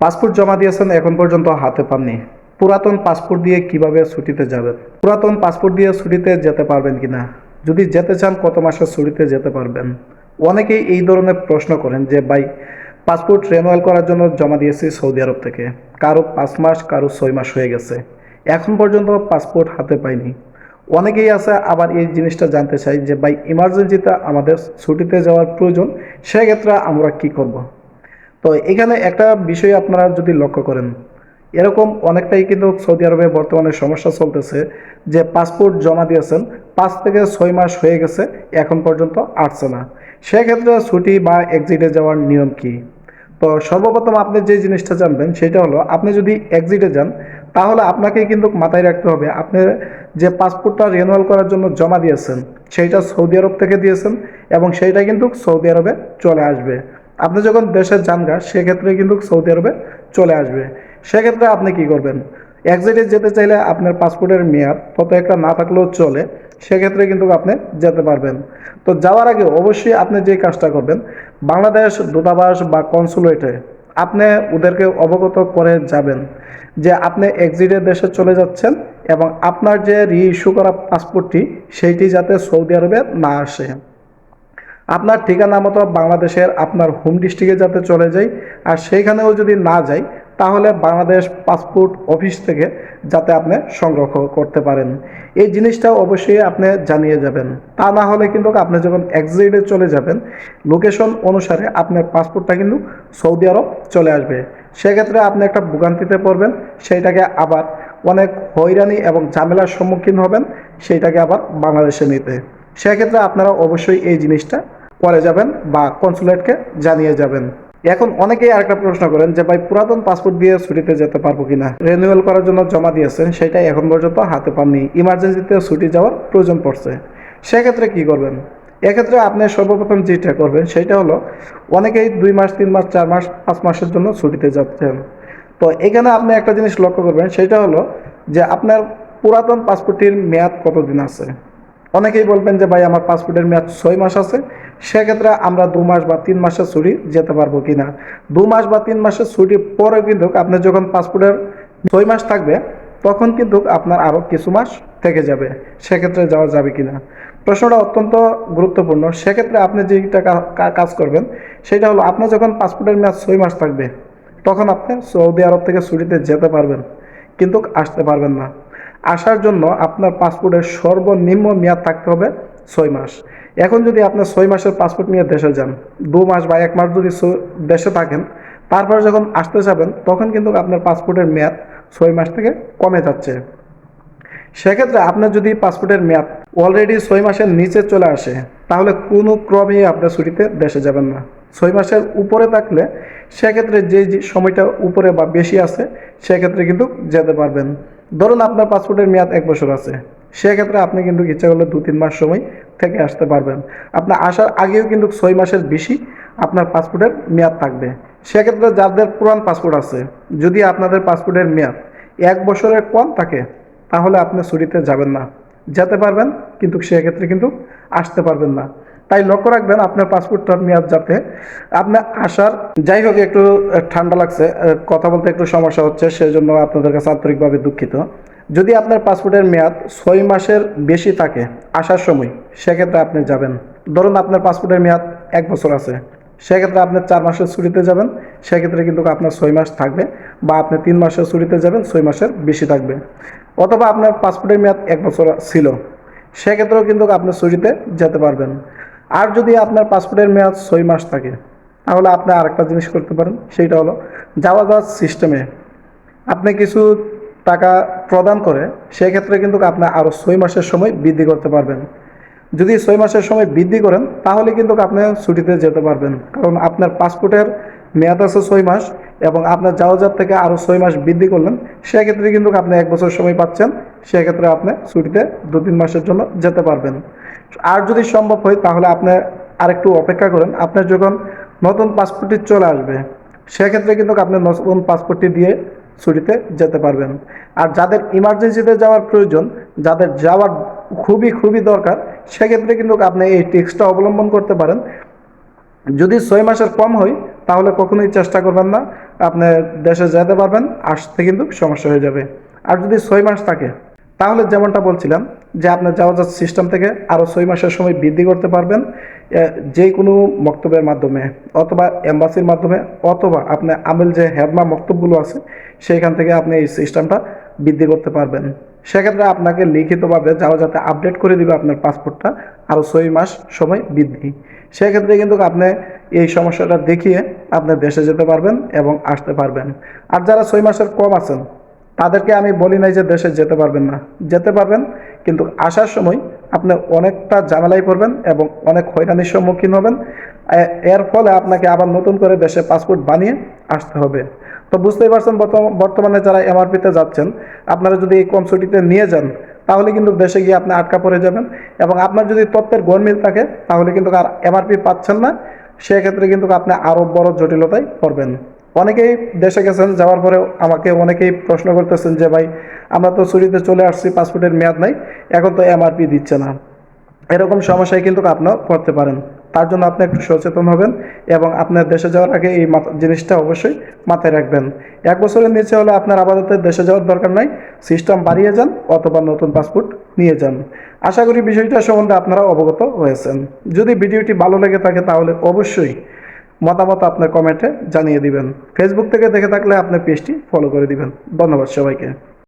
Passport জমা দিয়েছেন, এখন পর্যন্ত হাতে পাননি। পুরাতন পাসপোর্ট দিয়ে কীভাবে ছুটিতে যাবেন? পুরাতন পাসপোর্ট দিয়ে ছুটিতে যেতে পারবেন কিনা যদি যেতে চান, কত মাসের ছুটিতে যেতে পারবেন? অনেকেই এই ধরনের প্রশ্ন করেন যে, ভাই, পাসপোর্ট রেনুয়াল করার জন্য জমা দিয়েছি সৌদি আরব থেকে। কারও পাঁচ মাস, কারও ছয় মাস হয়ে গেছে। এখন পর্যন্ত পাসপোর্ট হাতে পাইনি। অনেকেই আছে, আবার এই জিনিসটা জানতে চাই যে, ভাই ইমার্জেন্সিতে আমাদের ছুটিতে যাওয়ার প্রয়োজন, সেক্ষেত্রে আমরা কি করব। তো এখানে একটা বিষয় আপনারা যদি লক্ষ্য করেন, এরকম অনেকটাই কিন্তু সৌদি আরবে বর্তমানে সমস্যা চলতেছে যে পাসপোর্ট জমা দিয়েছেন, পাঁচ থেকে ছয় মাস হয়ে গেছে, এখন পর্যন্ত আসছে না। সেক্ষেত্রে ছুটি বা এক্সিটে যাওয়ার নিয়ম কি? তো সর্বপ্রথম আপনি যে জিনিসটা জানবেন সেটা হলো, আপনি যদি এক্সিটে যান, তাহলে আপনাকে কিন্তু মাথায় রাখতে হবে, আপনি যে পাসপোর্টটা রিনিউয়াল করার জন্য জমা দিয়েছেন, সেইটা সৌদি আরব থেকে দিয়েছেন এবং সেইটা কিন্তু সৌদি আরবে চলে আসবে। আপনি যখন দেশের যান গা সেক্ষেত্রে কিন্তু সৌদি আরবে চলে আসবে। সেক্ষেত্রে আপনি কি করবেন? এক্সিটে যেতে চাইলে আপনার পাসপোর্টের মেয়াদ কত একটা না থাকলেও চলে, সেক্ষেত্রে কিন্তু আপনি যেতে পারবেন। তো যাওয়ার আগে অবশ্যই আপনি যে কাজটা করবেন, বাংলাদেশ দূতাবাস বা কনসুলেটে আপনি ওদেরকে অবগত করে যাবেন যে আপনি এক্সিটের দেশে চলে যাচ্ছেন এবং আপনার যে রি ইস্যু করা পাসপোর্টটি, সেইটি যাতে সৌদি আরবে না আসে। আপনার ঠিকানা মতো বাংলাদেশের আপনার হোম ডিস্ট্রিক্টে যাতে চলে যাই আর সেইখানেও যদি না যাই তাহলে বাংলাদেশ পাসপোর্ট অফিস থেকে যাতে আপনি সংগ্রহ করতে পারেন। এই জিনিসটা অবশ্যই আপনি জানিয়ে যাবেন। তা না হলে কিন্তু আপনি যখন এক্সিটে চলে যাবেন লোকেশন অনুসারে আপনার পাসপোর্টটা কিন্তু সৌদি আরব চলে আসবে। সেক্ষেত্রে আপনি একটা ভোগান্তিতে পড়বেন, সেইটাকে আবার অনেক হয়রানি এবং ঝামেলার সম্মুখীন হবেন, সেইটাকে আবার বাংলাদেশে নিতে। সেক্ষেত্রে আপনারা অবশ্যই এই জিনিসটা করে যাবেন বা কনসুলেটকে জানিয়ে যাবেন। এখন অনেকেই আরেকটা প্রশ্ন করেন যে, ভাই, পুরাতন পাসপোর্ট দিয়ে ছুটিতে যেতে পারব কিনা? রিনিউয়াল করার জন্য জমা দিয়েছেন, সেটাই এখন পর্যন্ত হাতে পাননি। ইমার্জেন্সিতে ছুটি যাওয়ার প্রয়োজন পড়ছে। সেক্ষেত্রে কি করবেন? এক্ষেত্রে আপনি সর্বপ্রথম যেটা করবেন, সেটা হলো অনেকেই দুই মাস, তিন মাস, চার মাস, পাঁচ মাসের জন্য ছুটিতে যাচ্ছেন। তো এখানে আপনি একটা জিনিস লক্ষ্য করবেন, সেটা হলো যে, আপনার পুরাতন পাসপোর্টটির মেয়াদ কতদিন আছে? অনেকেই বলবেন যে, ভাই, আমার পাসপোর্টের মেয়াদ ছয় মাস আছে। সেক্ষেত্রে আমরা দু মাস বা তিন মাসের ছুটি যেতে পারব কি না দু মাস বা তিন মাসের ছুটি পরে কিন্তু আপনার যখন পাসপোর্টের ছয় মাস থাকবে, তখন কিন্তু আপনার আরও কিছু মাস থেকে যাবে, সেক্ষেত্রে যাওয়া যাবে কি না প্রশ্নটা অত্যন্ত গুরুত্বপূর্ণ। সেক্ষেত্রে আপনি যেটা কাজ করবেন, সেটা হলো আপনার যখন পাসপোর্টের মেয়াদ ছয় মাস থাকবে, তখন আপনি সৌদি আরব থেকে ছুটিতে যেতে পারবেন, কিন্তু আসতে পারবেন না। আসার জন্য আপনার পাসপোর্টের সর্বনিম্ন মেয়াদ থাকতে হবে ছয় মাস। এখন যদি আপনার ছয় মাসের পাসপোর্ট নিয়ে দেশে যান, দু মাস বা এক মাস যদি দেশে থাকেন, তারপরে যখন আসতে যাবেন, তখন কিন্তু আপনার পাসপোর্টের মেয়াদ ছয় মাস থেকে কমে যাচ্ছে। সেক্ষেত্রে আপনার যদি পাসপোর্টের মেয়াদ অলরেডি ছয় মাসের নিচে চলে আসে, তাহলে কোনো ক্রমেই আপনার ছুটিতে দেশে যাবেন না। ছয় মাসের উপরে থাকলে সেক্ষেত্রে যে যে সময়টা উপরে বা বেশি আছে, সেক্ষেত্রে কিন্তু যেতে পারবেন। ধরুন আপনার পাসপোর্টের মেয়াদ এক বছর আছে। সেক্ষেত্রে আপনি কিন্তু ইচ্ছা করলে দু, তিন মাস সময় থেকে আসতে পারবেন। আপনার আসার আগেও কিন্তু ছয় মাসের বেশি আপনার পাসপোর্টের মেয়াদ থাকবে। সেক্ষেত্রে যাদের পুরান পাসপোর্ট আছে, যদি আপনাদের পাসপোর্টের মেয়াদ এক বছরের কম থাকে, তাহলে আপনি ছুটিতে যাবেন না। যেতে পারবেন, কিন্তু সেক্ষেত্রে কিন্তু আসতে পারবেন না। তাই লক্ষ্য রাখবেন, আপনার পাসপোর্টটার মেয়াদ যাতে আপনার আসার যাই হোক, একটু ঠান্ডা লাগছে কথা বলতে একটু সমস্যা হচ্ছে, সেজন্য আপনাদের কাছে আন্তরিকভাবে দুঃখিত। যদি আপনার পাসপোর্টের মেয়াদ ছয় মাসের বেশি থাকে আসার সময়, সেক্ষেত্রে আপনি যাবেন। ধরুন আপনার পাসপোর্টের মেয়াদ এক বছর আছে, সেক্ষেত্রে আপনি চার মাসের ছুটিতে যাবেন, সেক্ষেত্রে কিন্তু আপনার ছয় মাস থাকবে বা আপনি তিন মাসের ছুটিতে যাবেন, ছয় মাসের বেশি থাকবে। অথবা আপনার পাসপোর্টের মেয়াদ এক বছর ছিল, সেক্ষেত্রেও কিন্তু আপনি ছুটিতে যেতে পারবেন। আর যদি আপনার পাসপোর্টের মেয়াদ ছয় মাস থাকে, তাহলে আপনি আরেকটা জিনিস করতে পারেন, সেইটা হলো যাওয়া যাওয়ার সিস্টেমে আপনি কিছু টাকা প্রদান করে, সেক্ষেত্রে কিন্তু আপনি আরও ছয় মাসের সময় বৃদ্ধি করতে পারবেন। যদি ছয় মাসের সময় বৃদ্ধি করেন, তাহলে কিন্তু আপনি ছুটিতে যেতে পারবেন। কারণ আপনার পাসপোর্টের মেয়াদ আছে ছয় মাস এবং আপনার যাওয়া যাওয়ার থেকে আরও ছয় মাস বৃদ্ধি করলেন, সেক্ষেত্রে কিন্তু আপনি এক বছর সময় পাচ্ছেন। সেক্ষেত্রে আপনি ছুটিতে দু তিন মাসের জন্য যেতে পারবেন। আর যদি সম্ভব হয়, তাহলে আপনি আরেকটু অপেক্ষা করেন। আপনার যখন নতুন পাসপোর্টটি চলে আসবে, সেক্ষেত্রে কিন্তু আপনি নতুন পাসপোর্টটি দিয়ে ছুটিতে যেতে পারবেন। আর যাদের ইমার্জেন্সিতে যাওয়ার প্রয়োজন, যাদের যাওয়ার খুবই খুবই দরকার, সেক্ষেত্রে কিন্তু আপনি এই টিক্সটা অবলম্বন করতে পারেন। যদি ছয় মাসের কম হয়, তাহলে কখনোই চেষ্টা করবেন না। আপনি দেশে যেতে পারবেন, আসতে কিন্তু সমস্যা হয়ে যাবে। আর যদি ছয় মাস থাকে, তাহলে যেমনটা বলছিলাম যে আপনার যাওয়ার সিস্টেম থেকে আরও ছয় মাসের সময় বৃদ্ধি করতে পারবেন যে কোনো মক্তবের মাধ্যমে অথবা এম্বাসির মাধ্যমে অথবা আপনি আমেল যে হেডমা মক্তবগুলো আছে, সেইখান থেকে আপনি এই সিস্টেমটা বৃদ্ধি করতে পারবেন। সেক্ষেত্রে আপনাকে লিখিতভাবে যাওয়া যাতে আপডেট করে দিবে আপনার পাসপোর্টটা আরও ছয় মাস সময় বৃদ্ধি। সেক্ষেত্রে কিন্তু আপনি এই সমস্যাটা দেখিয়ে আপনি দেশে যেতে পারবেন এবং আসতে পারবেন। আর যারা ছয় মাসের কম আছেন, তাদেরকে আমি বলি নাই যে দেশে যেতে পারবেন না। যেতে পারবেন কিন্তু আসার সময় আপনি অনেকটা ঝামেলায় পড়বেন এবং অনেক হয়রানির সম্মুখীন হবেন। এর ফলে আপনাকে আবার নতুন করে দেশে পাসপোর্ট বানিয়ে আসতে হবে। তো বুঝতেই পারছেন বর্তমানে যারা এমআরপিতে যাচ্ছেন, আপনারা যদি এই কম ছুটিতে নিয়ে যান, তাহলে কিন্তু দেশে গিয়ে আপনি আটকা পড়ে যাবেন এবং আপনার যদি তথ্যের গরমিল থাকে, তাহলে কিন্তু আর এমআরপি পাচ্ছেন না। সেক্ষেত্রে কিন্তু আপনি আরও বড় জটিলতায় পড়বেন। অনেকেই দেশে গেছেন, যাওয়ার পরে আমাকে অনেকেই প্রশ্ন করতেছেন যে, ভাই, আমরা তো ছুটিতে চলে আসছি, পাসপোর্টের মেয়াদ নাই, এখন তো এমআরপি দিচ্ছে না। এরকম সমস্যায় কিন্তু আপনার পড়তে পারেন। তার জন্য আপনি একটু সচেতন হবেন এবং আপনার দেশে যাওয়ার আগে এই জিনিসটা অবশ্যই মাথায় রাখবেন। এক বছরের নিচে হলে আপনার আপাতত দেশে যাওয়ার দরকার নাই, সিস্টেম বাড়িয়ে যান অথবা নতুন পাসপোর্ট নিয়ে যান। আশা করি বিষয়টা সম্বন্ধে আপনারা অবগত হয়েছেন। যদি ভিডিওটি ভালো লেগে থাকে তাহলে অবশ্যই মতামত আপনার কমেন্টে জানিয়ে দিবেন। ফেসবুক থেকে দেখে থাকলে আপনার পেজটি ফলো করে দিবেন। ধন্যবাদ সবাইকে।